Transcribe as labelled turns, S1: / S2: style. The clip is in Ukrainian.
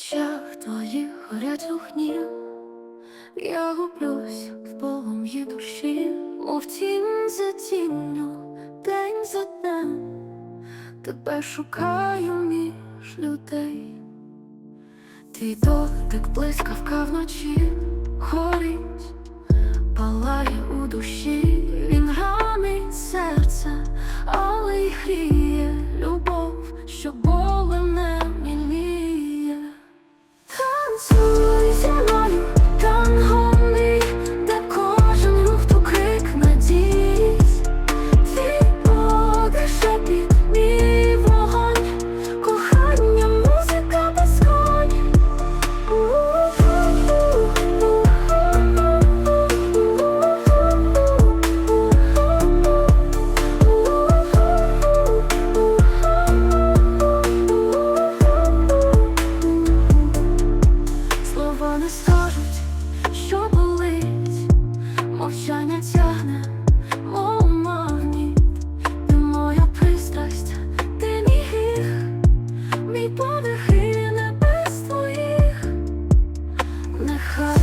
S1: очах твоїх горять огні, я гублюсь в полум'ї душі, мов тінь за тінню, день за днем, тебе шукаю між людей. Твій дотик блискавка вночі горить, палає у душі, скажуть, що болить, мовчання тягне, мов магніт ти пристрасть, ти мій гріх, мій подих і небес твоїх, нехай.